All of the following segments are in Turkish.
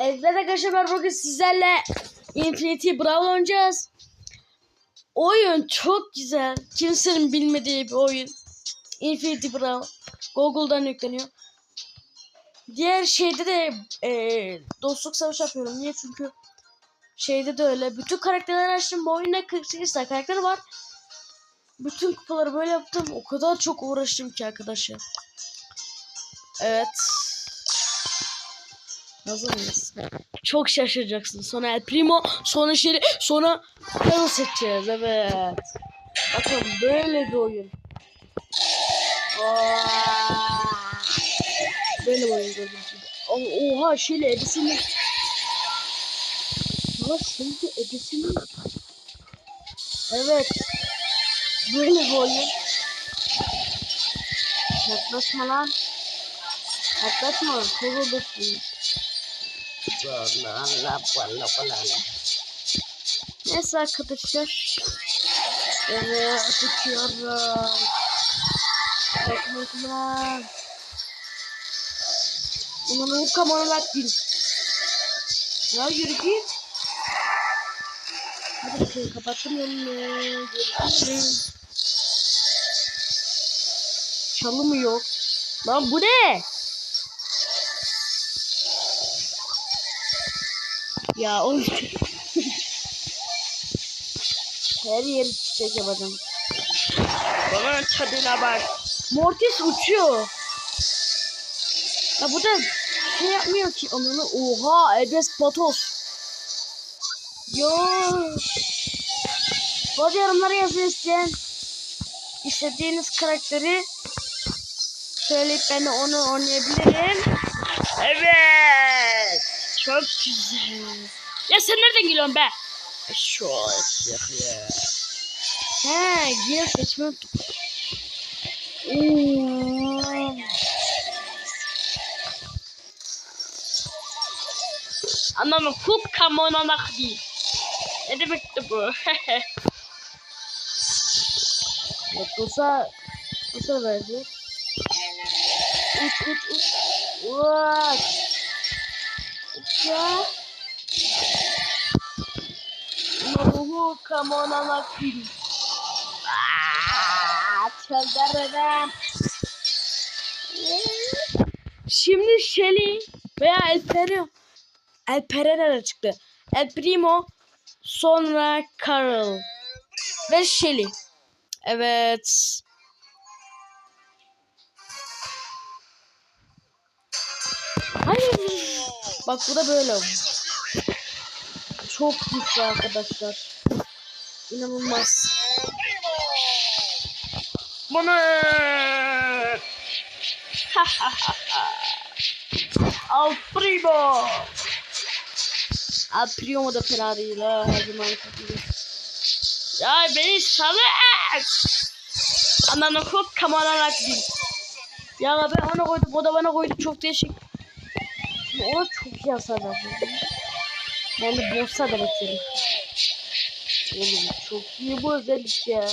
Evet arkadaşlar bugün sizlerle Infinity Brawl oynayacağız. Oyun çok güzel. Kimsenin bilmediği bir oyun. Infinity Brawl. Google'dan yükleniyor. Diğer şeyde de eee, dostluk savaşı yapıyorum. Niye? Çünkü şeyde de öyle. Bütün karakterleri açtım. Bu oyunda 48 tane karakter var. Bütün kupaları böyle yaptım. O kadar çok uğraştım ki arkadaşlar. Evet. Hazır mıyız? Çok şaşıracaksın. Sonra El Primo, sonra Shelly, sonra Carol seçeceğiz. Evet. Bakın böyle bir oyun. Böyle bir oyun. O- Oha Shelly Edison'ı. Ya Shelly Edison'ı. Evet. Böyle bir oyun. Yaklaşma lan. Yaklaşma. Olursun. Neyse arkadaşlar. Evet açıkıyorum. Bakmaklar. Ulan o kameralar değil. Ya yürü git. Hadi bakayım kapattım. Görüşürüz. Çalı mı yok? Lan bu ne? Ya oğlum. Her yeri çiçek yapacağım. Bana tadına bak. Mortis uçuyor. Ya bu da şey yapmıyor ki ananı. Oha Ebes Patos. Yo. Bazı yorumlara yazın isteyen. İstediğiniz karakteri söyleyip ben de onu oynayabilirim. Evet. Çok güzel. Ya sen nereden geliyorsun be? Şu ya. He, yine seçme unuttum. Oo. Anlamı kuk kamonanak değil. Ne demekti bu? Bak olsa olsa verdi. Uç uç uç. Uç. Ya. Ruhu kamonanak değil. Aa, Çıldırırım. Şimdi Shelly veya El Primo El çıktı. El Primo sonra Carl ve Shelly. Evet. Hayır. Bak bu da böyle. Çok güçlü arkadaşlar. İnanılmaz. Bana. Al primo. Al primo da ha. Her zaman gibi. Ya beni salın. Ananı kop kameralar değil. Ya ben ona koydum o da bana koydu çok değişik. Ona çok verdim. Ben de bossa da beklerim. Oğlum çok iyi bu özellik ya.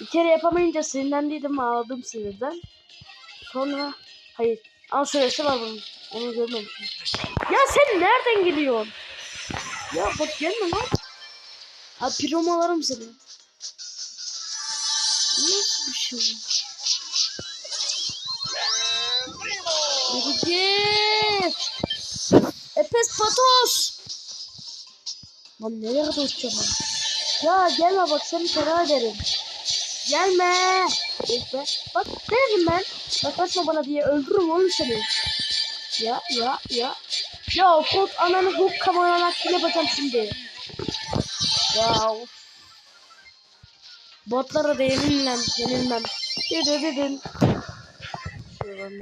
Bir kere yapamayınca sinirlendiydim ağladım sinirden. Sonra hayır ama süresi var bunun. Onu görmemişim. Ya sen nereden geliyorsun? Ya bak gelme lan. Ha piromalarım seni. Nasıl bir şey? Yürü git. Epes patos. Lan nereye kadar uçacağım? Ya gelme bak seni fena ederim. Gelme. Yok be. Bak dedim ben. Yaklaşma bana diye öldürürüm oğlum seni. Ya ya ya. Ya kod ananı huk kameralar yapacağım şimdi. Ya of. Botlara da yenilmem, yenilmem. Dedin. Şuradan.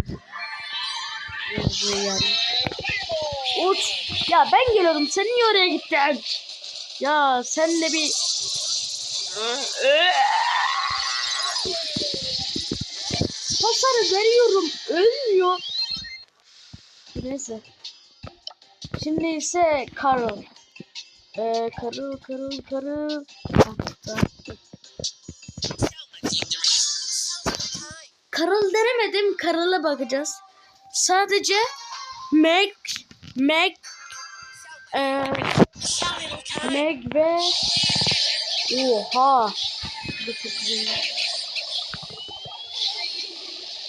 Yani. Uç. Ya ben geliyordum. Sen niye oraya gittin? Ya sen de bir... Hasarı veriyorum. Ölmüyor. Neyse. Şimdi ise Carol. Ee, Carol, Carol, Carol. Carol denemedim. Carol'a bakacağız. Sadece Mac Meg e, Meg ve Oha.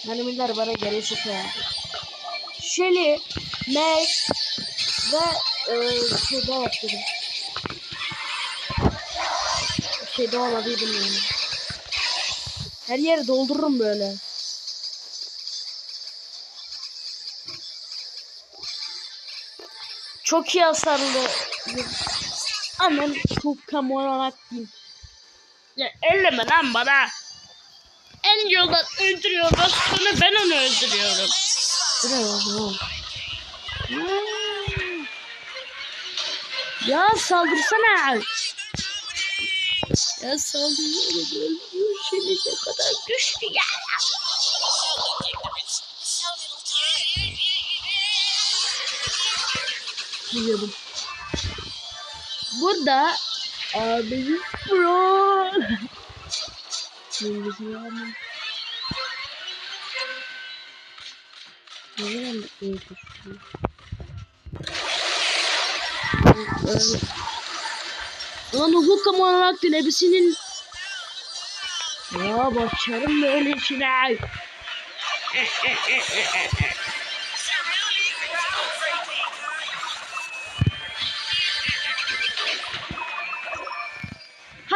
Hanımlar bana gelecek ya Shelly Meg ve e, şeyde yaptım şeyde olabilirim yani. Her yeri doldururum böyle. Çok iyi hasarlı. Aman çok kamoranak değil. Ya elleme lan bana. En yoldan öldürüyorlar sonra ben onu öldürüyorum. Hmm. Ya saldırsana. Ya saldırıyor öldürüyor seni ne kadar güçlü ya. atlayalım. Burada e, abimiz pro. Yengesi var mı? Neden öldürdü? Lan hukuk Ya başarım böyle işine.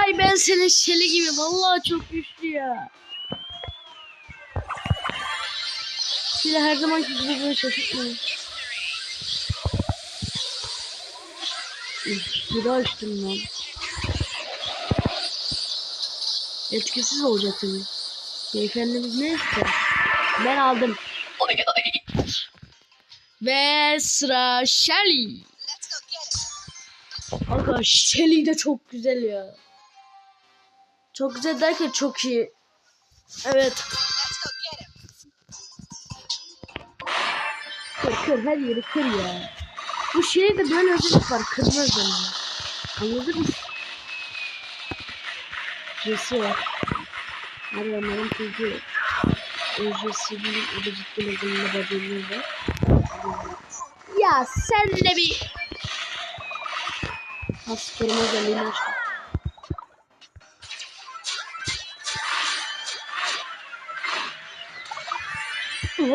Hay ben senin şeli gibi vallahi çok güçlü ya. Şöyle her zamanki gibi böyle şaşırtmayın. Üf, Bir daha açtım lan. Etkisiz olacak tabii. Beyefendimiz ne ister? Ben aldım. Ve sıra Shelly. Aga Shelly de çok güzel ya. Çok güzel derken çok iyi. Evet. Kır kır her yeri kır ya. Bu şeyde böyle özellik var. Kırmaz onu. Anladın mı? Jesse var. Hadi onların çünkü da ciddi level'ında bacılığı var. Ya sen de bir kırmızı özelliğini açtım.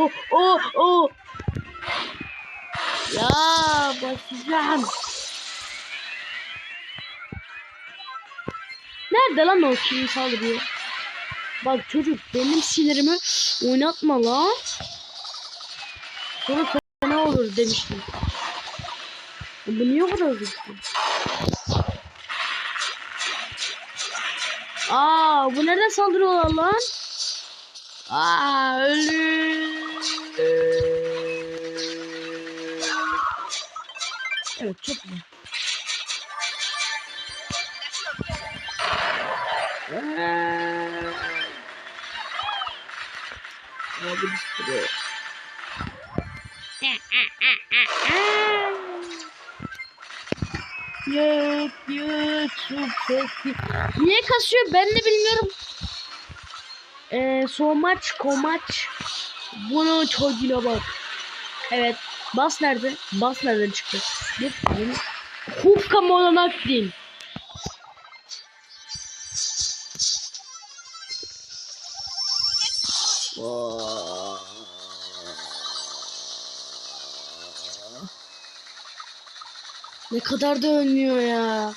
Oh, oh, oh. Ya başlayacağım. Nerede lan o kim saldırıyor? Bak çocuk benim sinirimi oynatma lan. Sonra fena olur demiştim. Bu niye kadar hızlı? Aa bu nereden saldırıyorlar lan? Aa ölü. Evet çok güzel. Abi bir sürü. Yok yok çok sesli. Niye kasıyor ben de bilmiyorum. Ee, so much, komaç. Bunu çocuğuna bak. Evet. Bas nerede? Bas nereden çıktı? Bir tane. Hukka molanak değil. Ne kadar da ölmüyor ya.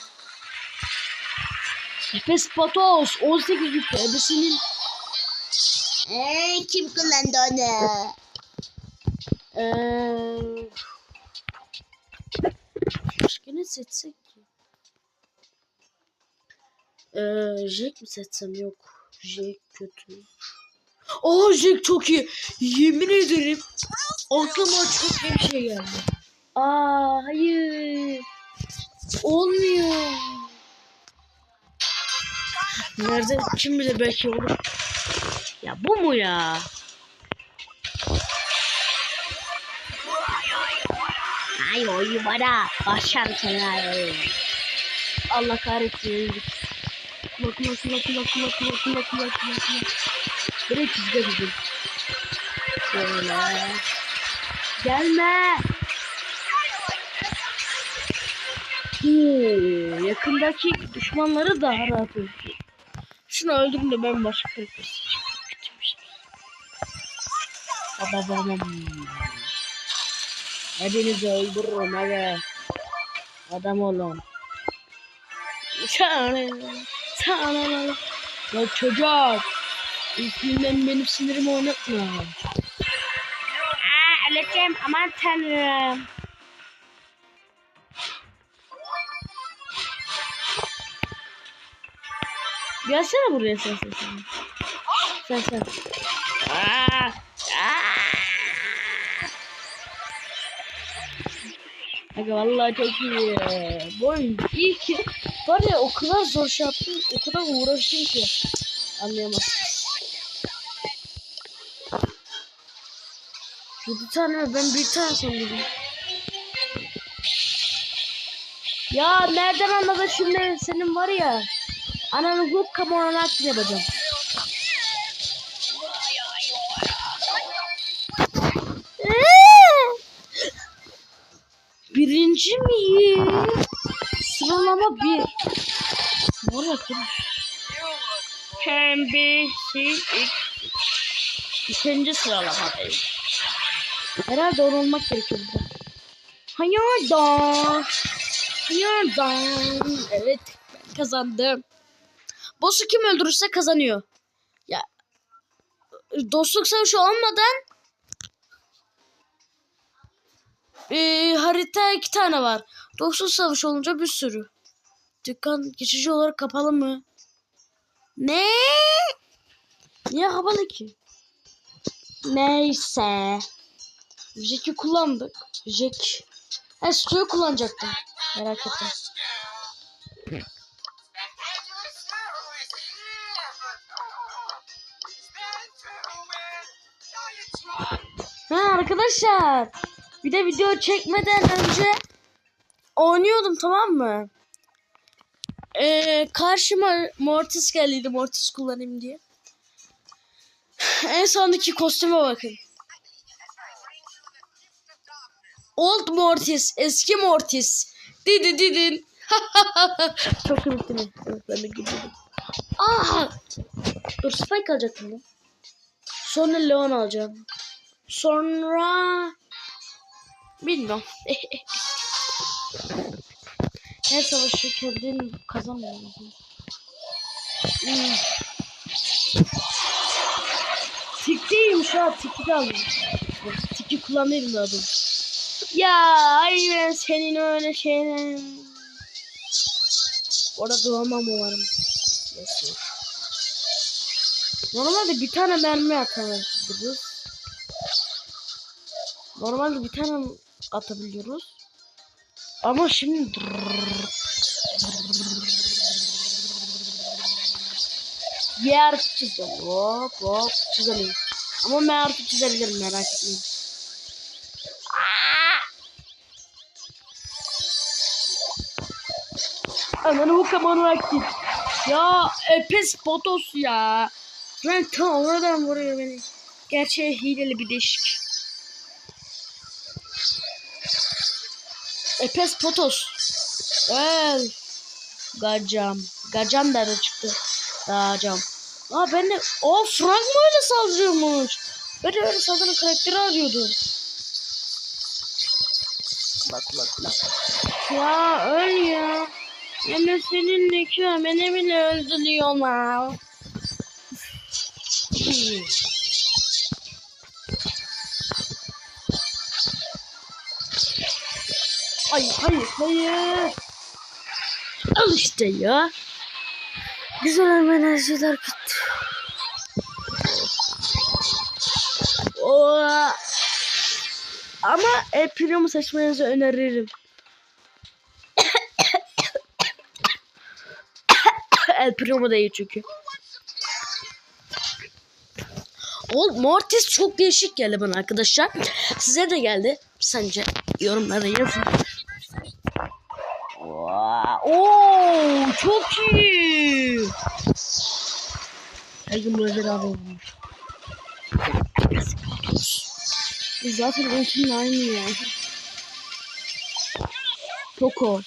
Efes Patos 18 yükle. Ebesinin Ee, kim kullandı onu? Eee... Başka ne seçsek ki? Eee... Jack mi seçsem yok. Jack kötü. Aa Jack çok iyi. Yemin ederim. Aklıma çok iyi bir şey geldi. Aa hayır. Olmuyor. Nerede? Kim bilir belki olur. Ya bu mu ya? Ay o yuvara. Başlar kenarı. Allah kahretsin. Bak nasıl bak bak bak bak bak bak bak. Direkt çizgi gidiyor. Gelme. Oo, yakındaki düşmanları daha rahat öldürüyor. Şunu öldüm de ben başka kırıklısı. Babam. Hepinizi öldürürüm hadi. Adam olun. Sana, sana. Ya çocuk. İlk günden benim sinirimi oynatma. Aa, öleceğim aman tanrım. Gelsene buraya sen sen sen. Sen sen. Aa. Aga vallahi çok iyi. Boy iyi ki. Var ya o kadar zor şey yaptım. O kadar uğraştım ki. Anlayamazsın. Yedi tane mi? Ben bir tane sanıyordum. Ya nereden anladın şimdi senin var ya. Ananı huk kamerana aktif Birinci miyim? Sıralama bir. Kız. Hem bir şey. İkinci sıralamadayım. Herhalde onu olmak gerekiyor burada. Hayırdan. Hayırdan. Evet ben kazandım. Boss'u kim öldürürse kazanıyor. Ya dostluk savaşı olmadan e, harita iki tane var. Dostluk savaşı olunca bir sürü. Dükkan geçici olarak kapalı mı? Ne? Niye kapalı ki? Neyse. Jack'i kullandık. Jack. Ha suyu kullanacaktım. Merak etme. Ha arkadaşlar. Bir de video çekmeden önce oynuyordum tamam mı? Ee, karşıma Mortis geldiydi. Mortis kullanayım diye. En sondaki kostüme bakın. Old Mortis, eski Mortis. Didi didin. Çok komik değil mi? Ben de gülüyorum. Aa! Dur Spike alacaktım. Sonra Leon alacağım. Sonra... Bilmiyorum. Her savaşı kendin kazanmıyorsun. Hmm. Tikteyim şu an tiki de alayım. Tiki kullanayım da adım. Ya ay ben senin öyle şeyine. Orada doğmam umarım. Neyse. Normalde bir tane mermi atabiliyoruz. Normalde bir tane atabiliyoruz. Ama şimdi bir artık çizeceğim. Hop hop çizelim. Ama ben artık çizebilirim merak etmeyin. Ananı bu kamanı aktif. Ya Epes Potos ya. Lan tam oradan vuruyor beni. Gerçi hileli bir değişik. Epes Potos. El. Gacam. Gacam da çıktı. Gacam. Aa ben de... O Frank mı öyle saldırıyormuş? Ben de öyle saldıran karakteri arıyordum. Bak bak bak. Ya öl ya. Ama senin ne ki beni bile öldürüyorlar. Hmm. Hayır hayır. Al işte ya. Güzel enerjiler gitti. Oo. Ama El Primo'mu seçmenizi öneririm. El Primo değil çünkü. Old Mortis çok değişik geldi bana arkadaşlar. Size de geldi. Sence yorumlara yazın. çok iyi. Her gün Brazil abi olmuş. E, zaten ultimle aynı ya. Poco.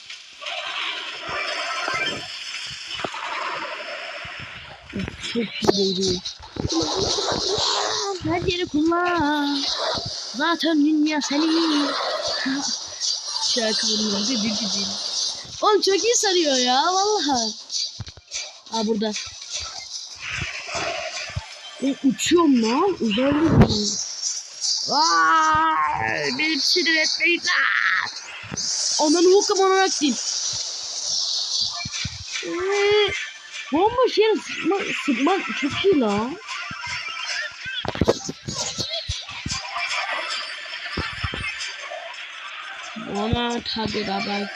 Çok iyi değil. Her yeri kullan. Zaten dünya senin. Şarkı bunlar. Didi didi. Oğlum çok iyi sarıyor ya vallahi. Aa burada. E, uçuyorum lan. Uzaylı mıyım? Vay, beni sinir etmeyin lan. Ananı hukam olarak değil. Ee, bomboş yere sıkma, sıkmak çok iyi lan. Ona tabi baba.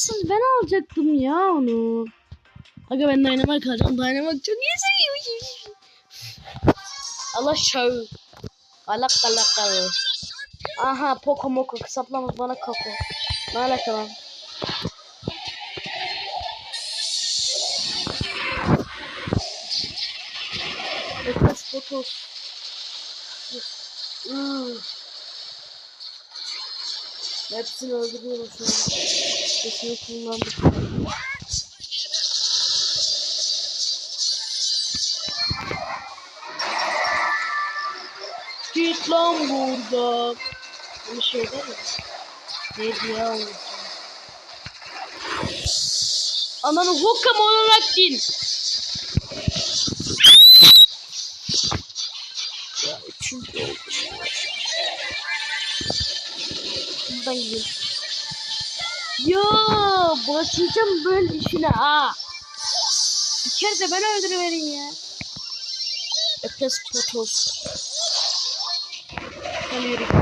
Nasıl ben alacaktım ya onu. Aga ben Dynamite alacağım. Dynamite çok iyi seviyorum. Allah şov. Kalak kalak kalak. Aha poko moko kısaplamaz bana kako. Ne alaka lan? Fotos. Hmm. Hepsini öldürüyorum şu an. Hepsini kullandım. Git lan buradan. Bir şey değil mi? Ya o? Ananı hukam olarak değil. Ya üçüncü oldum. Buradan gidelim. Ya başlayacağım böyle işine ha. Bir kere de ben öldürüverin ya. Efes potos. Sen yürü git.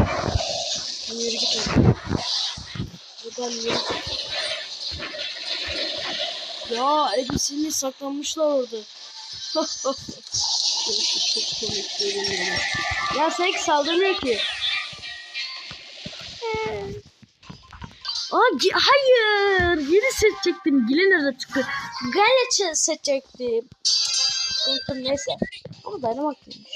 Sen yürü git oradan. Buradan yürü. Ya Edison'ı saklanmışlar orada. çok komik görünüyor. Ya Sek saldırmıyor ki. Aa, hayır. Yeni seçecektim. Gile nerede çıktı? Gale seçecektim. Unuttum neyse. Ama dayanamak değilmiş.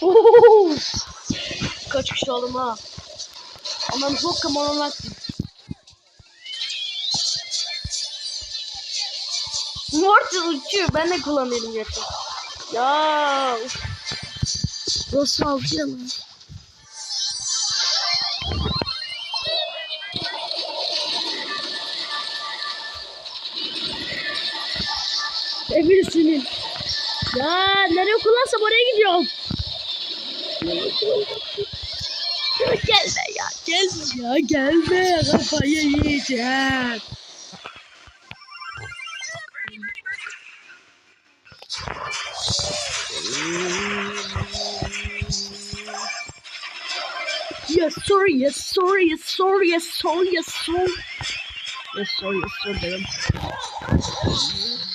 Oo! Kaç kişi aldım ha? Aman çok kamanlamak değil. Mortis uçuyor. Ben de kullanıyorum gerçekten. Ya. uf. Burası altı ya nereye kullansam oraya gidiyorum. Gelme ya gelme ya gelme kafayı yiyeceğim. Yes sorry yes sorry yes sorry yes sorry yes sorry yes sorry yes sorry dedim. Lan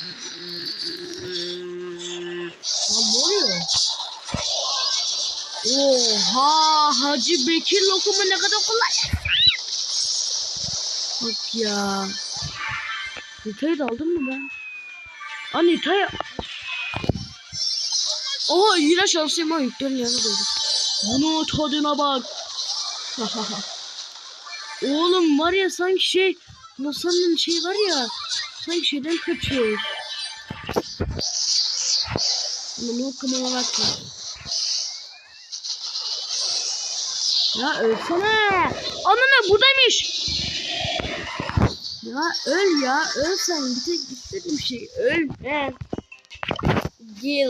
Oha Hacı Bekir lokumu ne kadar kolay. Bak ya. Nita'yı da aldın mı ben? Aa Nita'yı. Oha yine şanslıyım ha yüklerin yanına doğru. Bunu tadına bak. Oğlum var ya sanki şey Masanın şey var ya sanki şeyden kaçıyor. Bunu okumaya bak. Ya ölsene. Ananı buradaymış. Ya öl ya öl sen bir tek istediğim şey öl. He. Gil.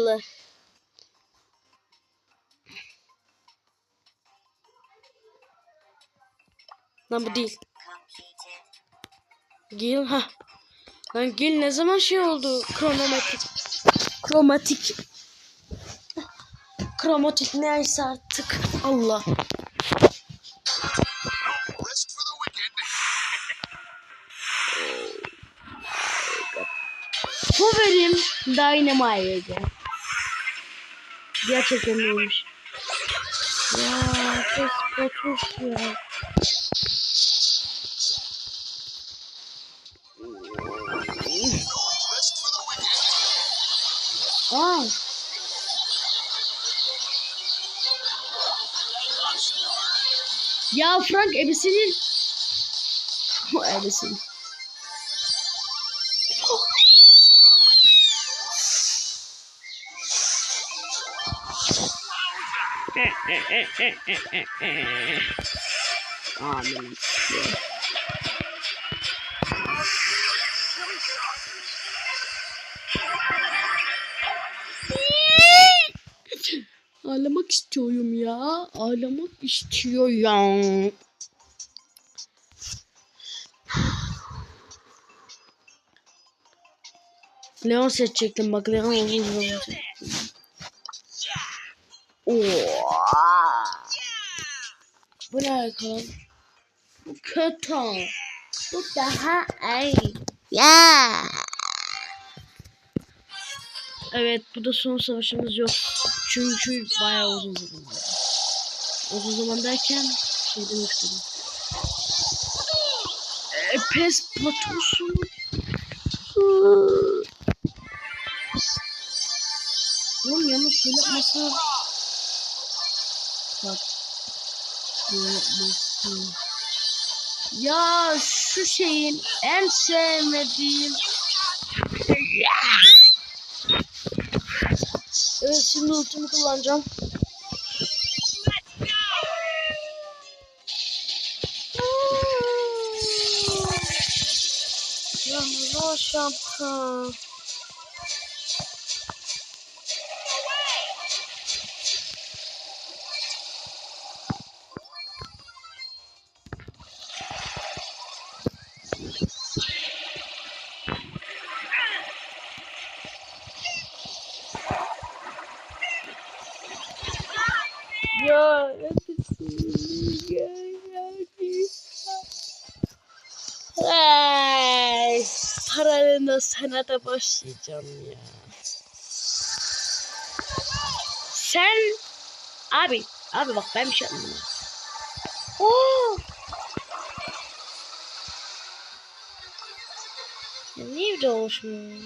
Lan bu değil. Gil ha. Lan Gil ne zaman şey oldu? Kronometrik. Kromatik. Kromatik neyse artık. Allah. Dynamite again. Gerçekten neymiş? Ya ses botus ya. Aa. Ya Frank ebisinin... O ebisinin. Amin. Ağlamak istiyorum ya. Ağlamak istiyorum. Leon seçecektim bak Leon Oo. Bu ne alakalı? Bu kötü. Bu daha iyi. Ya. Evet bu da son savaşımız yok. Çünkü bayağı uzun zaman. Uzun zaman derken şey demek istedim. E, pes patosu. Oğlum yanlış şöyle yapması. Yapması. Ya şu şeyin en sevmediğim Evet şimdi ultimi kullanacağım. Yanına şampiyon. Paralelde sanata başlayacağım ya. Sen abi abi bak ben bir şey anlamadım. Oo. Ya niye bir oluşmuyor?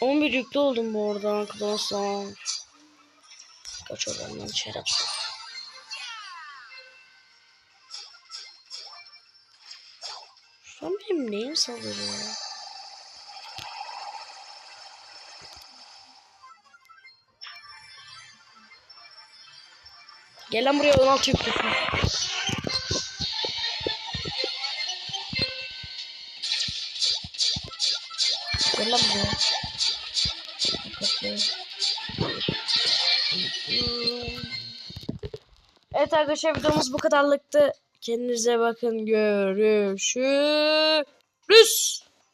11 yüklü oldum bu arada arkadaşlar. Kaç orandan şerefsiz. Şu neyim saldırıyor? Gel lan buraya 16 yüklüsün. Gel lan buraya. Evet arkadaşlar videomuz bu kadarlıktı. Kendinize bakın. Görüşürüz.